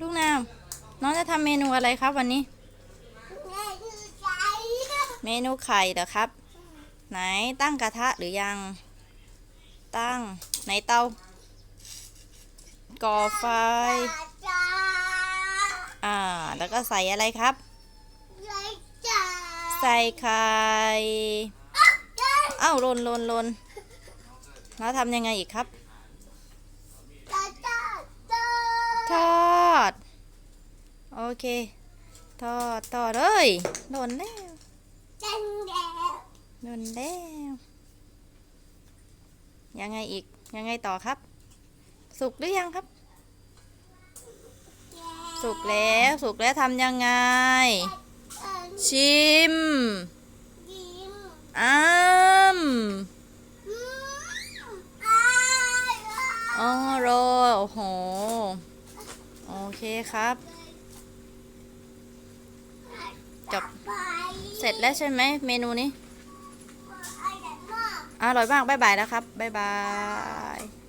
ลูกน้ำน้องจะทำเมนูอะไรครับวันนี้ เมนูไข่เหรอครับ ไหนตั้งกระทะหรือยัง ตั้งไหนเตาก่อไฟ อ่า แล้วก็ใส่อะไรครับ ใส่ไข่เอ้าลนลนลนแล้วทำยังไงอีกครับ จ้าจ้าจ้า ทอด โอเคทอดทอดเอ้ยหล่นแล้วจังแดงหล่นแล้วยังไงอีกยังไงต่อครับ สุกหรือยังครับ สุกแล้วสุกแล้วทำยังไง ชิมยิ้มอ้ามอืมอ้ายอ๋อโรยโอ้โห โอเคครับ จบ ไป เส ร็จแล้วใช่ไหมเมนูนี้อร่อยมากอร่อยมากบ๊ายบายแล้วครับบ๊ายบาย